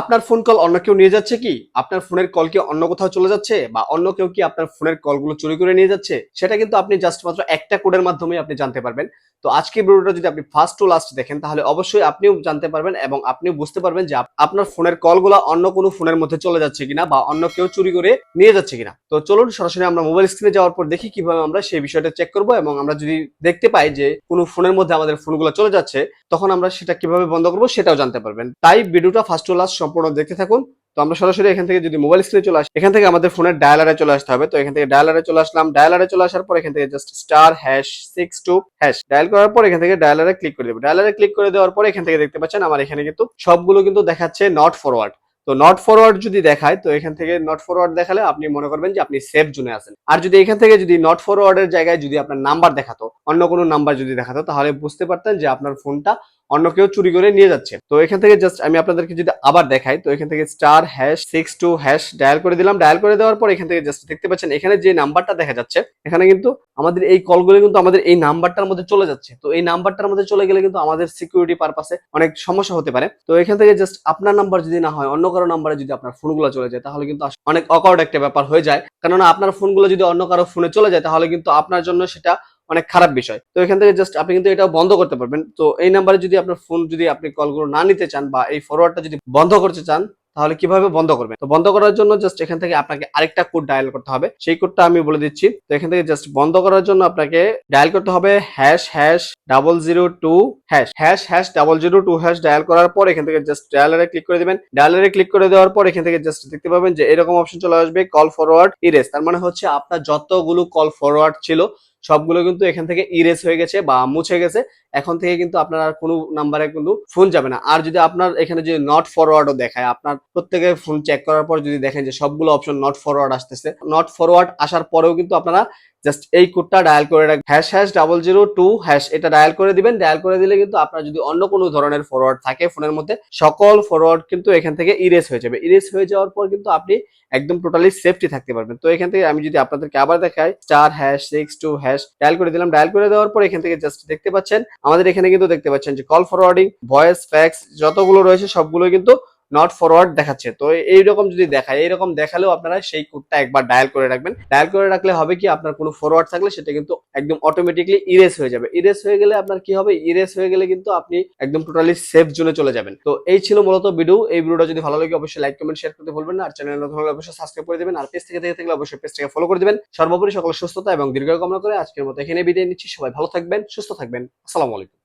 আপনার phone call অন্য কেউ নিয়ে যাচ্ছে কি? আপনার ফোনের কল কি অন্য কোথাও চলে যাচ্ছে? বা অন্য কেউ কি আপনার ফোনের কলগুলো চুরি করে নিয়ে যাচ্ছে? সেটা কিন্তু আপনি জাস্ট মাত্র একটা কোডের মাধ্যমে আপনি জানতে পারবেন। তো আজকে ভিডিওটা যদি আপনি ফার্স্ট টু লাস্ট দেখেন, তাহলে অবশ্যই আপনিও জানতে পারবেন এবং আপনিও বুঝতে পারবেন যে আপনার ফোনের কলগুলো অন্য কোনো ফোনের মধ্যে চলে যাচ্ছে কিনা বা অন্য কেউ চুরি করে নিয়ে যাচ্ছে কিনা। তো চলুন সরাসরি আমরা মোবাইল স্ক্রিনে যাওয়ার পর দেখি কীভাবে আমরা সেই বিষয়টা চেক করব এবং আমরা যদি দেখতে পাই যে কোনো ফোনের মধ্যে আমাদের ফোনগুলো চলে যাচ্ছে, তখন আমরা সেটা কীভাবে বন্ধ করব সেটাও জানতে পারবেন। তাই ভিডিওটা ফার্স্ট টু লাস্ট সম্পূর্ণ দেখতে থাকুন। তো আমরা সরাসরি এখান থেকে যদি মোবাইল স্ক্রিনে চলে আসি, এখান থেকে আমাদের ফোনের ডায়ালারে চলে আসতে হবে। তো এখান থেকে ডায়ালারে চলে আসলাম। ডায়ালারে চলে আসার পর এখান থেকে just star hash six two hash dial করার পর এখান থেকে ডায়ালারে ক্লিক করে দেবো। ডায়ালারে ক্লিক করে দেওয়ার পর এখান থেকে দেখতে পাচ্ছেন, আমার এখানে কিন্তু সবগুলো কিন্তু দেখাচ্ছে নট ফরওয়ার্ড তো নট ফরওয়ার্ড যদি দেখায়, তো এখান থেকে নট ফরওয়ার্ড দেখালে আপনি মনে করবেন যে আপনি সেফ জোনে আছেন। আর যদি এখান থেকে যদি নট ফরওয়ার্ডের জায়গায় যদি আপনার নাম্বার দেখাতো, অন্য কোনো নাম্বার যদি দেখাতো, তাহলে বুঝতে পারতেন যে আপনার ফোনটা অন্য কেউ চুরি করে নিয়ে যাচ্ছে। তো এখান থেকে জাস্ট আমি আপনাদেরকে যদি আবার দেখাই, তো এখান থেকে star hash six two hash dial করে দিলাম। ডায়াল করে দেওয়ার পর এখান থেকে জাস্ট দেখতে পাচ্ছেন, এখানে যে নাম্বারটা দেখা যাচ্ছে, এখানে কিন্তু আমাদের এই কলগুলো কিন্তু আমাদের এই নাম্বারটার মধ্যে চলে যাচ্ছে। তো এই নাম্বারটার মধ্যে চলে গেলে কিন্তু আমাদের সিকিউরিটি পারপাসে অনেক সমস্যা হতে পারে। তো এখান থেকে জাস্ট আপনার নাম্বার যদি না হয়, অন্য কারও নাম্বারে যদি আপনার ফোনগুলো চলে যায়, তাহলে কিন্তু অনেক অকওয়ার্ড একটা ব্যাপার হয়ে যায়। কেননা আপনার ফোনগুলো যদি অন্য কারও ফোনে চলে যায়, তাহলে কিন্তু আপনার জন্য সেটা অনেক খারাপ বিষয়। তো এখান থেকে জাস্ট আপনি কিন্তু এটা বন্ধ করতে পারবেন। তো এই নাম্বারে যদি আপনার ফোন যদি আপনি কলগুলো না নিতে চান বা এই ফরওয়ার্ডটা যদি বন্ধ করতে চান তাহলে কীভাবে বন্ধ করবেন তো বন্ধ করার জন্য জাস্ট এখান থেকে আপনাকে আরেকটা কোড ডায়াল করতে হবে। সেই কোডটা আমি বলে দিচ্ছি। তো এখান থেকে জাস্ট বন্ধ করার জন্য আপনাকে ডায়াল করতে হবে hash hash double zero two hash hash hash double zero two hash dial করার পর এখান থেকে জাস্ট ডায়ালারে ক্লিক করে দিবেন। ডায়ালারে ক্লিক করে দেওয়ার পর এখান থেকে জাস্ট দেখতে পাবেন যে এরকম অপশন চলে আসবে কল ফরওয়ার্ড ইরেস তার মানে হচ্ছে আপনার যতগুলো কল ফরওয়ার্ড ছিল সবগুলো কিন্তু এখান থেকে ইরেস হয়ে গেছে বা মুছে গেছে। এখন থেকে কিন্তু আপনার আর কোনো নাম্বারে কিন্তু ফোন যাবে না। আর যদি আপনার এখানে যদি নট ফরওয়ার্ডও দেখায়, আপনার প্রত্যেকের ফোন চেক করার পর যদি দেখেন যে সবগুলো অপশন নট ফরওয়ার্ড আসতেছে নট ফরওয়ার্ড আসার পরেও কিন্তু আপনারা জাস্ট এই কোডটা ডায়াল করে রাখবেন। Hash hash double zero two hash এটা ডায়াল করে দিবেন। ডায়াল করে দিলে কিন্তু আপনার যদি অন্য কোনো ধরনের ফরওয়ার্ড থাকে ফোনের মধ্যে, সকল ফরওয়ার্ড কিন্তু এখান থেকে ইরেজ হয়ে যাবে। ইরেজ হয়ে যাওয়ার পর কিন্তু আপনি একদম টোটালি সেফটি থাকতে পারবেন। তো এখান থেকে আমি যদি আপনাদেরকে আবার দেখাই star hash six two hash dial করে দিলাম। ডায়াল করে দেওয়ার পর এখান থেকে জাস্ট দেখতে পাচ্ছেন, আমাদের এখানে কিন্তু দেখতে পাচ্ছেন যে কল ফরওয়ার্ডিং ভয়েস ফ্যাক্স যতগুলো রয়েছে সবগুলো কিন্তু নট ফরওয়ার্ড দেখাচ্ছে। তো এইরকম যদি দেখায়, এইরকম দেখালেও আপনারা সেই কোডটা একবার ডায়াল করে রাখবেন। ডায়াল করে রাখলে হবে কি, আপনার কোনো ফরওয়ার্ড থাকলে সেটা কিন্তু একদম অটোমেটিকলি ইরেজ হয়ে যাবে। ইরেজ হয়ে গেলে আপনার কি হবে? ইরেজ হয়ে গেলে কিন্তু আপনি একদম টোটালি সেফ জোনে চলে যাবেন। তো এই ছিল মূলত ভিডিও এই ভিডিওটা যদি ভালো লাগে, অবশ্যই লাইক কমেন্ট শেয়ার করতে ভুলবেন না। আর চ্যানেল নতুন হলে অবশ্যই সাবস্ক্রাইব করে দেবেন। আর পেজ থেকে থাকলে অবশ্যই পেজটাকে ফলো করে দেবেন। সর্বোপরি সকল সুস্থতা এবং দীর্ঘ কামনা করে আজকের মতো এখানে বিদায় নিচ্ছি। সবাই ভালো থাকবেন, সুস্থ থাকবেন। আসসালামু আলাইকুম।